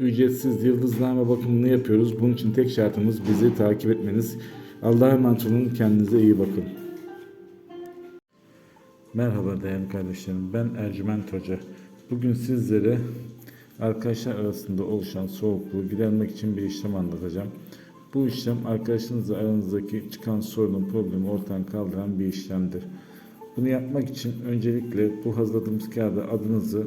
ücretsiz yıldızname bakımını yapıyoruz. Bunun için tek şartımız bizi takip etmeniz. Allah'a emanet olun. Kendinize iyi bakın. Merhaba değerli kardeşlerim. Ben Ercüment Hoca. Bugün sizlere arkadaşlar arasında oluşan soğukluğu gidermek için bir işlem anlatacağım. Bu işlem arkadaşınızla aranızdaki çıkan sorunun problemi ortadan kaldıran bir işlemdir. Bunu yapmak için öncelikle bu hazırladığımız kağıda adınızı,